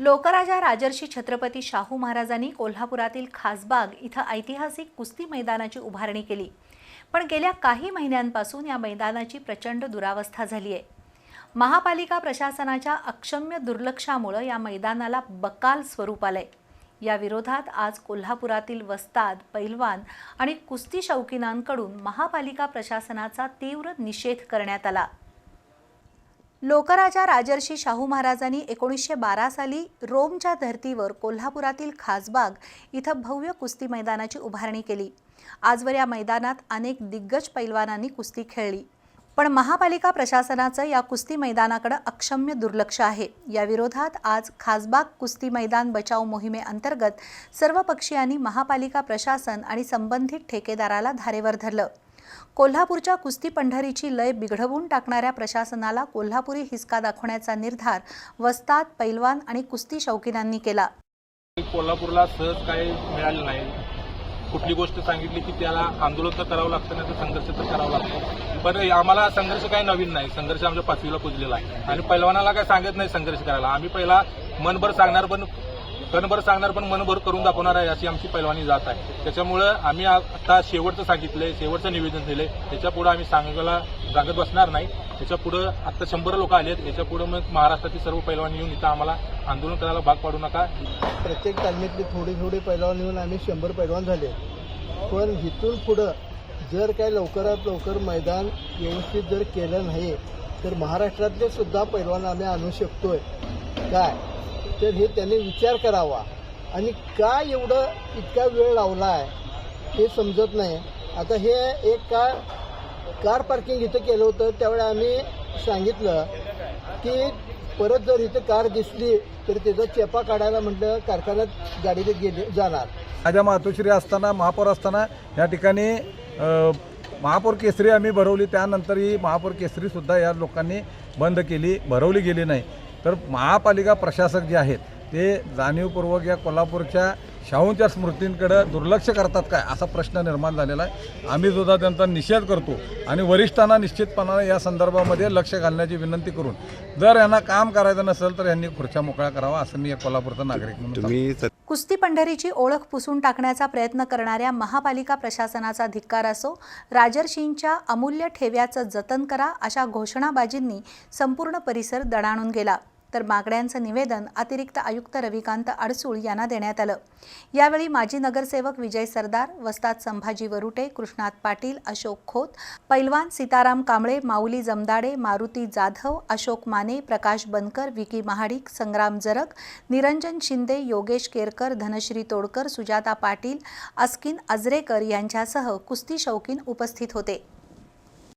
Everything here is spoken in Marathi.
लोकराजा राजर्षी छत्रपती शाहू महाराजांनी कोल्हापुरातील खासबाग इथं ऐतिहासिक कुस्ती मैदानाची उभारणी केली. पण गेल्या काही महिन्यांपासून या मैदानाची प्रचंड दुरावस्था झाली आहे महापालिका प्रशासनाच्या अक्षम्य दुर्लक्षामुळं या मैदानाला बकाल स्वरूप आलंय. या विरोधात आज कोल्हापुरातील वस्ताद पैलवान आणि कुस्ती शौकीनांकडून महापालिका प्रशासनाचा तीव्र निषेध करण्यात आला. लोकराजा राजर्षी शाहू महाराजांनी एकोणीसशे बारा साली रोमच्या धर्तीवर कोल्हापुरातील खासबाग इथं भव्य कुस्ती मैदानाची उभारणी केली. आजवर या मैदानात अनेक दिग्गज पैलवानांनी कुस्ती खेळली. पण महापालिका प्रशासनाचं या कुस्ती मैदानाकडे अक्षम्य दुर्लक्ष आहे. या विरोधात आज खासबाग कुस्ती मैदान बचाव मोहिमेअंतर्गत सर्व पक्षीयांनी महापालिका प्रशासन आणि संबंधित ठेकेदाराला धारेवर धरलं. कोल्हापूरच्या कुस्ती पंढरीची लय बिघडवून टाकणाऱ्या प्रशासनाला कोल्हापुरी हिसका दाखवण्याचा निर्धार वस्ताद पैलवान आणि कुस्ती शौकीनांनी केला. कोल्हापूरला सहज काही मिळालं नाही. कुठली गोष्ट सांगितली की त्याला आंदोलन तर करावं लागतं नाही तर संघर्ष तर करावा लागतो. पण आम्हाला संघर्ष काही नवीन नाही. संघर्ष आमच्या पाचवीला पुजलेला आहे. आणि पैलवानाला काय सांगत नाही संघर्ष करायला. आम्ही पहिला मनभर सांगणार पण कणभर सांगणार पण मनभर करून दाखवणार आहे अशी आमची पैलवानी जात आहे. त्याच्यामुळं आम्ही आता शेवटचं सांगितलंय शेवटचं निवेदन दिलंय. त्याच्या पुढे आम्ही सांगायला सांगत बसणार नाही. त्याच्या पुढं आता शंभर लोक आले आहेत याच्यापुढे मग महाराष्ट्रातील सर्व पैलवान येऊन इथं आम्हाला आंदोलन करायला भाग पाडू नका. प्रत्येक तालमीतले थोडी थोडी पैलवान येऊन आम्ही शंभर पैलवान झाले पण इथून पुढं जर काय लवकरात लवकर मैदान व्यवस्थित जर केलं नाही तर महाराष्ट्रातले सुद्धा पैलवान आम्ही आणू शकतोय. काय? तर हे त्यांनी विचार करावा. आणि का एवढं इतका वेळ लावला आहे हे समजत नाही. आता हे एक कार कार पार्किंग इथं केलं होतं त्यावेळी आम्ही सांगितलं की परत जर इथं कार दिसली तर त्याचा चेपा काढायला म्हटलं कारखान्यात गाडीत गेले जाणार. माझ्या मातोश्री असताना महापौर असताना या ठिकाणी महापौर केसरी आम्ही भरवली. त्यानंतर ही महापौर केसरीसुद्धा या लोकांनी बंद केली भरवली गेली नाही. तर महापालिका प्रशासक जे आहेत ते जाणीवपूर्वक या कोल्हापूरच्या शाहूंच्या स्मृतींकडं दुर्लक्ष करतात काय असा प्रश्न निर्माण झालेला आहे. आम्ही सुद्धा त्यांचा निषेध करतो आणि वरिष्ठांना निश्चितपणाने या संदर्भामध्ये लक्ष घालण्याची विनंती करून जर यांना काम करायचं नसेल तर यांनी खुर्च्या मोकळ्या करावा असं मी या कोल्हापूरचा नागरिक म्हणून कुस्ती पंढरीची ओळख पुसून टाकण्याचा प्रयत्न करणाऱ्या महापालिका प्रशासनाचा धिक्कार असो राजर्षींच्या अमूल्य ठेव्याचं जतन करा अशा घोषणाबाजींनी संपूर्ण परिसर दणाणून गेला. तर मागण्यांचं निवेदन अतिरिक्त आयुक्त रविकांत अडसूळ यांना देण्यात आलं. यावेळी माजी नगरसेवक विजय सरदार वस्ताद संभाजी वरुटे कृष्णात पाटील अशोक खोत पैलवान सीताराम कांबळे माऊली जमदाडे मारुती जाधव अशोक माने प्रकाश बनकर विकी महाडिक संग्राम जरग निरंजन शिंदे योगेश केरकर धनश्री तोडकर सुजाता पाटील अस्किन अजरेकर यांच्यासह कुस्ती शौकीन उपस्थित होते.